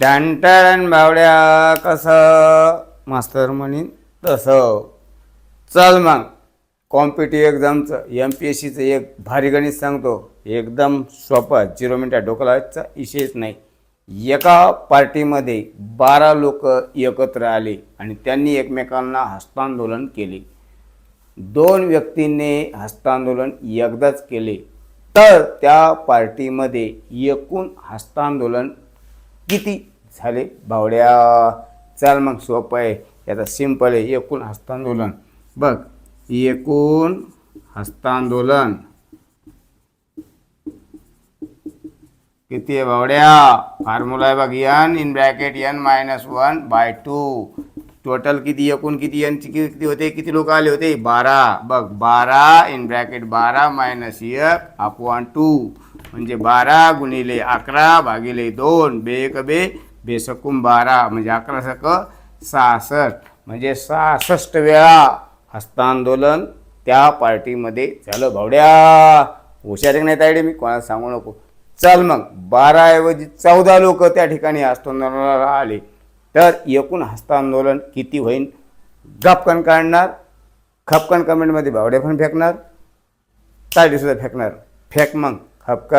डांटण बावड्या कसं? मास्तर म्हणीन तसं. चल मग. कॉम्पिटिव्ह एक्झामचं एम पी एस सीचं एक भारी गणित सांगतो. एकदम सोपं झिरो मिनटा डोकलायचा इशेच नाही. एका पार्टीमध्ये बारा लोक एकत्र आले आणि त्यांनी एकमेकांना हस्तांदोलन केले. दोन व्यक्तींनी हस्तांदोलन एकदाच केले. तर त्या पार्टीमध्ये एकूण हस्तांदोलन किती झाले? बावड्या. चल मग सोपं आहे. याचा सिंपल आहे. एकूण हस्तांदोलन. बघ एकूण हस्तांदोलन. किती आहे बावड्या? फॉर्म्युला आहे बघ N in bracket N minus one by two total किती एकूण किती यांची किती किती होते किती लोक आले होते? बारा. बघ बारा इन ब्रॅकेट बारा मायनस एक अपॉन टू म्हणजे बारा गुणिले अकरा भागिले दोन बे एक बे बेसकून बारा. म्हणजे अकरा सक सहासष्ट. म्हणजे सहासष्ट वेळा हस्तांदोलन त्या पार्टीमध्ये झालं. भावड्या हुशार नाही तायडे मी कोणाला सांगू नको. चल मग बाराऐवजी चौदा लोक त्या ठिकाणी हस्तांदोलनाला आले. तर एकूण हस्तांदोलन किती होईल गपकन काढणार खपकन कमेंटमध्ये भावडे पण फेकणार ताडीसुद्धा फेकणार. फेक मग खपकन!